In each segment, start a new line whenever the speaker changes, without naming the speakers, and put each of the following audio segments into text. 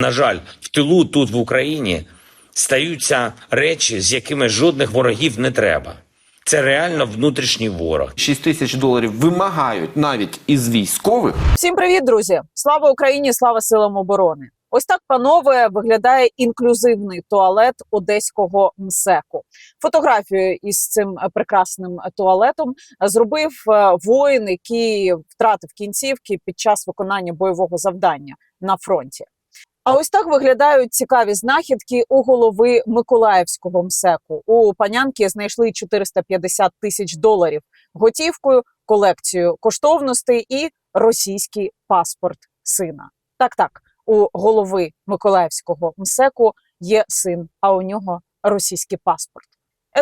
На жаль, в тилу тут в Україні стаються речі, з якими жодних ворогів не треба. Це реально внутрішній ворог.
6 тисяч доларів вимагають навіть із військових.
Всім привіт, друзі! Слава Україні! Слава силам оборони! Ось так, панове, виглядає інклюзивний туалет одеського МСЕКу. Фотографію із цим прекрасним туалетом зробив е, воїн, який втратив кінцівки під час виконання бойового завдання на фронті. А ось так виглядають цікаві знахідки у голови Миколаївського МСЕКу. У панянки знайшли 450 тисяч доларів готівкою, колекцію коштовностей і російський паспорт сина. Так, так, у голови Миколаївського МСЕКу є син, а у нього російський паспорт.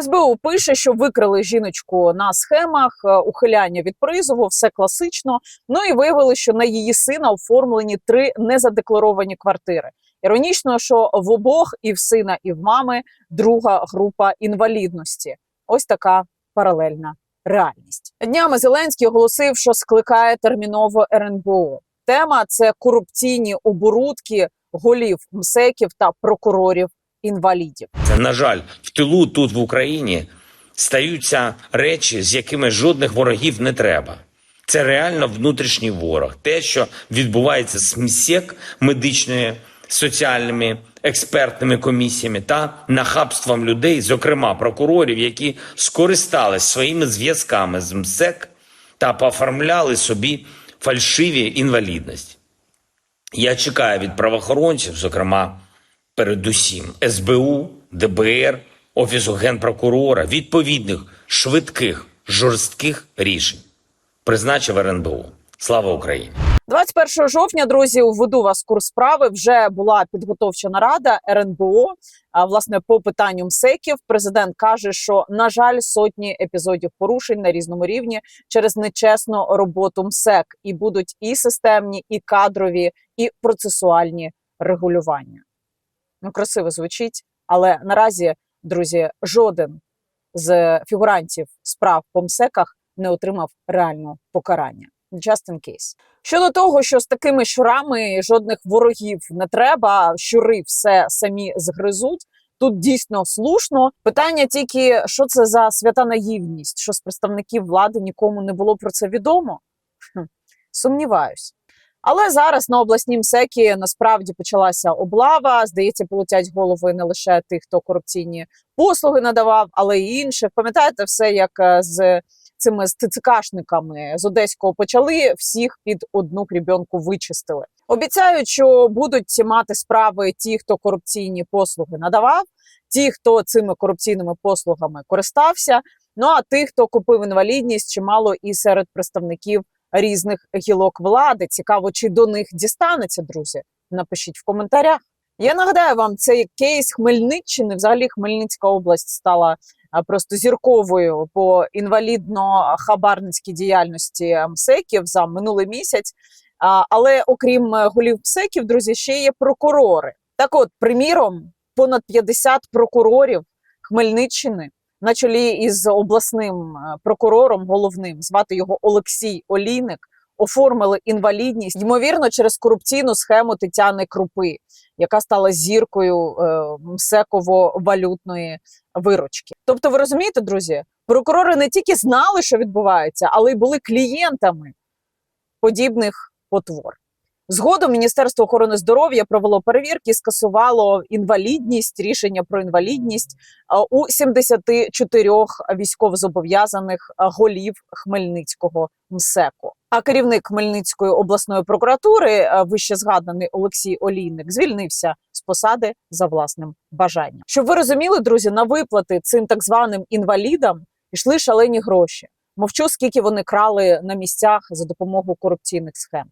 СБУ пише, що викрили жіночку на схемах е, ухиляння від призову, все класично. Ну і виявили, що на її сина оформлені три незадекларовані квартири. Іронічно, що в обох і в сина, і в мами друга група інвалідності. Ось така паралельна реальність. Днями Зеленський оголосив, що скликає терміново РНБО. Тема це корупційні оборудки голів МСЕКів та прокурорів інвалідів.
На жаль, в тилу тут в Україні стаються речі, з якими жодних ворогів не треба. Це реально внутрішній ворог. Те, що відбувається з МСЕК медичними, соціальними, експертними комісіями та нахабством людей, зокрема прокурорів, які скористались своїми зв'язками з МСЕК та пооформляли собі фальшиві інвалідності. Я чекаю від правоохоронців, зокрема, передусім СБУ, ДБР, Офісу генпрокурора, відповідних швидких, жорстких рішень. Призначив РНБО. Слава Україні!
21 жовтня, друзі, введу вас курс справи. Вже була підготовча нарада РНБО. А власне по питанню МСЕКів президент каже, що на жаль, сотні епізодів порушень на різному рівні через нечесну роботу МСЕК, і будуть і системні, і кадрові, і процесуальні регулювання. Ну, красиво звучить, але наразі, друзі, жоден з фігурантів справ по МСЕКах не отримав реального покарання. Just in case. Щодо того, що з такими щурами жодних ворогів не треба, щури все самі згризуть. Тут дійсно слушно. Питання тільки, що це за свята наївність, що з представників влади нікому не було про це відомо. Хм, сумніваюсь. Але зараз на обласній МСЕКі насправді почалася облава. Здається, полетять голови не лише тих, хто корупційні послуги надавав, але й інших. Пам'ятаєте все, як е, з цими з з Одеського почали всіх під одну грібенку вичистили. Обіцяють, що будуть мати справи ті, хто корупційні послуги надавав, ті, хто цими корупційними послугами користався. Ну а тих, хто купив інвалідність, чимало і серед представників різних гілок влади. Цікаво, чи до них дістанеться, друзі. Напишіть в коментарях. Я нагадаю вам цей кейс Хмельниччини. Взагалі, Хмельницька область стала просто зірковою по інвалідно-хабарницькій діяльності МСЕКів за минулий місяць. Але окрім е, голів МСЕКів, друзі, ще є прокурори. Так, от, приміром, понад 50 прокурорів Хмельниччини на чолі із обласним е, прокурором головним, звати його Олексій Олійник, оформили інвалідність, ймовірно, через корупційну схему Тетяни Крупи, яка стала зіркою е, МСЕКово-валютної виручки. Тобто, ви розумієте, друзі, прокурори не тільки знали, що відбувається, але й були клієнтами подібних потвор. Згодом Міністерство охорони здоров'я провело перевірки, скасувало інвалідність, рішення про інвалідність а, у 74 військовозобов'язаних голів Хмельницького МСЕКу. А керівник Хмельницької обласної прокуратури, вище згаданий Олексій Олійник, звільнився з посади за власним бажанням. Щоб ви розуміли, друзі, на виплати цим так званим інвалідам йшли шалені гроші. Мовчу, скільки вони крали на місцях за допомогою корупційних схем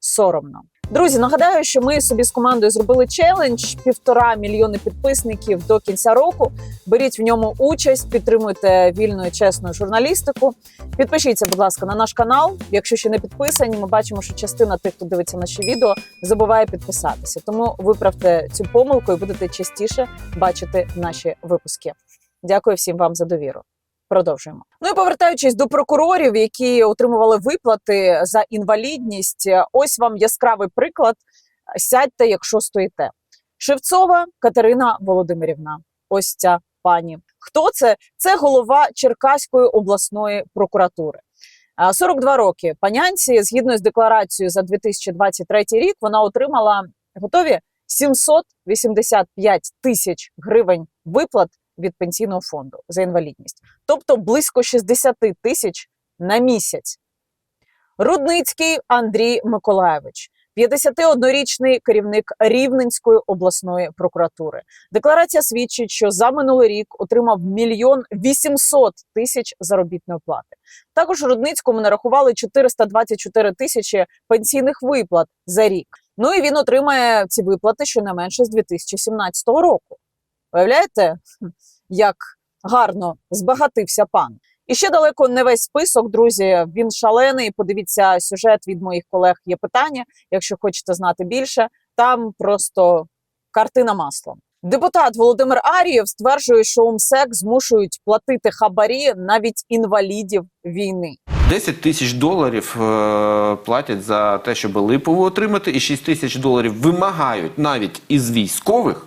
соромно. Друзі, нагадаю, що ми собі з командою зробили челендж півтора мільйони підписників до кінця року. Беріть в ньому участь, підтримуйте вільну і чесну журналістику. Підпишіться, будь ласка, на наш канал. Якщо ще не підписані, ми бачимо, що частина тих, хто дивиться наші відео, забуває підписатися. Тому виправте цю помилку і будете частіше бачити наші випуски. Дякую всім вам за довіру. Продовжуємо. Ну і повертаючись до прокурорів, які отримували виплати за інвалідність, ось вам яскравий приклад. Сядьте, якщо стоїте. Шевцова Катерина Володимирівна. Ось ця пані. Хто це? Це голова Черкаської обласної прокуратури. А, 42 роки панянці, згідно з декларацією за 2023 рік, вона отримала готові 785 тисяч гривень виплат від пенсійного фонду за інвалідність, тобто близько 60 тисяч на місяць. Рудницький Андрій Миколаєвич, 51-річний керівник Рівненської обласної прокуратури. Декларація свідчить, що за минулий рік отримав мільйон 800 тисяч заробітної плати. Також Рудницькому нарахували 424 тисячі пенсійних виплат за рік. Ну і він отримає ці виплати щонайменше з 2017 року. Уявляєте, як гарно збагатився пан. І ще далеко не весь список, друзі. Він шалений. Подивіться сюжет від моїх колег. Є питання. Якщо хочете знати більше, там просто картина маслом. Депутат Володимир Арієв стверджує, що УМСЕК змушують платити хабарі навіть інвалідів війни.
10 тисяч доларів е, платять за те, щоб липову отримати, і 6 тисяч доларів вимагають навіть із військових,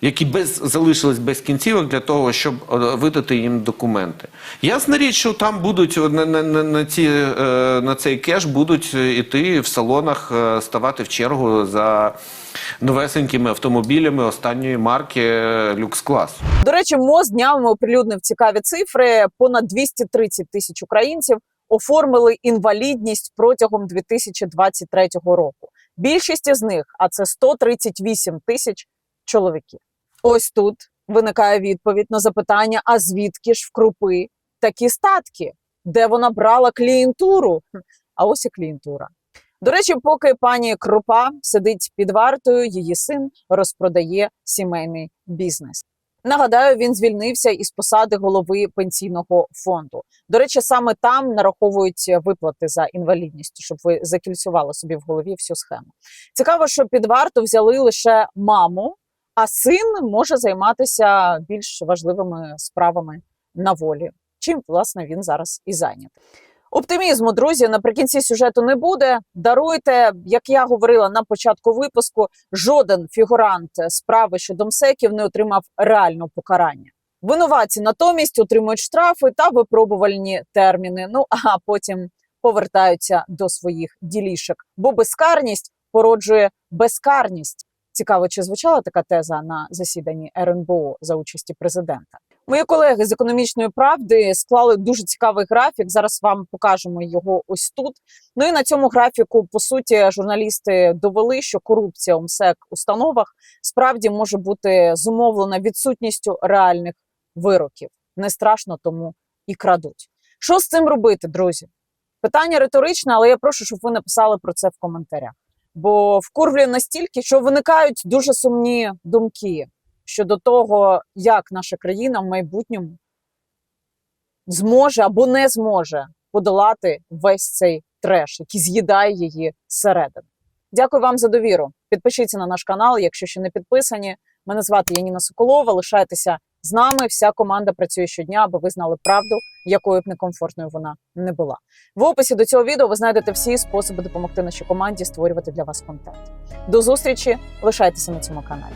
які без залишились без кінцівок для того, щоб е, видати їм документи. Ясна річ, що там будуть е, на, на, на, ці, е, на цей кеш будуть іти в салонах, ставати в чергу за новесенькими автомобілями останньої марки люкс класу.
До речі, МОЗ днями оприлюднив цікаві цифри. Понад 230 тисяч українців оформили інвалідність протягом 2023 року. Більшість із них, а це 138 тисяч чоловіків. Ось тут виникає відповідь на запитання: а звідки ж в крупи такі статки? Де вона брала клієнтуру? А ось і клієнтура. До речі, поки пані Крупа сидить під вартою, її син розпродає сімейний бізнес. Нагадаю, він звільнився із посади голови пенсійного фонду. До речі, саме там нараховують виплати за інвалідність, щоб ви закільцювали собі в голові всю схему. Цікаво, що під варту взяли лише маму, а син може займатися більш важливими справами на волі. Чим власне він зараз і зайнятий. Оптимізму, друзі, наприкінці сюжету не буде. Даруйте, як я говорила на початку випуску, жоден фігурант справи щодо МСЕКів не отримав реального покарання. Винуватці натомість отримують штрафи та випробувальні терміни. Ну а потім повертаються до своїх ділішок, бо безкарність породжує безкарність. Цікаво, чи звучала така теза на засіданні РНБО за участі президента. Мої колеги з економічної правди склали дуже цікавий графік. Зараз вам покажемо його ось тут. Ну і на цьому графіку, по суті, журналісти довели, що корупція у МСЕК установах справді може бути зумовлена відсутністю реальних вироків. Не страшно, тому і крадуть. Що з цим робити, друзі? Питання риторичне, але я прошу, щоб ви написали про це в коментарях. Бо вкурвлює настільки, що виникають дуже сумні думки щодо того, як наша країна в майбутньому зможе або не зможе подолати весь цей треш, який з'їдає її зсередини. Дякую вам за довіру. Підпишіться на наш канал, якщо ще не підписані. Мене звати Яніна Соколова. Лишайтеся з нами. Вся команда працює щодня, аби ви знали правду, якою б некомфортною вона не була. В описі до цього відео ви знайдете всі способи допомогти нашій команді створювати для вас контент. До зустрічі! Лишайтеся на цьому каналі.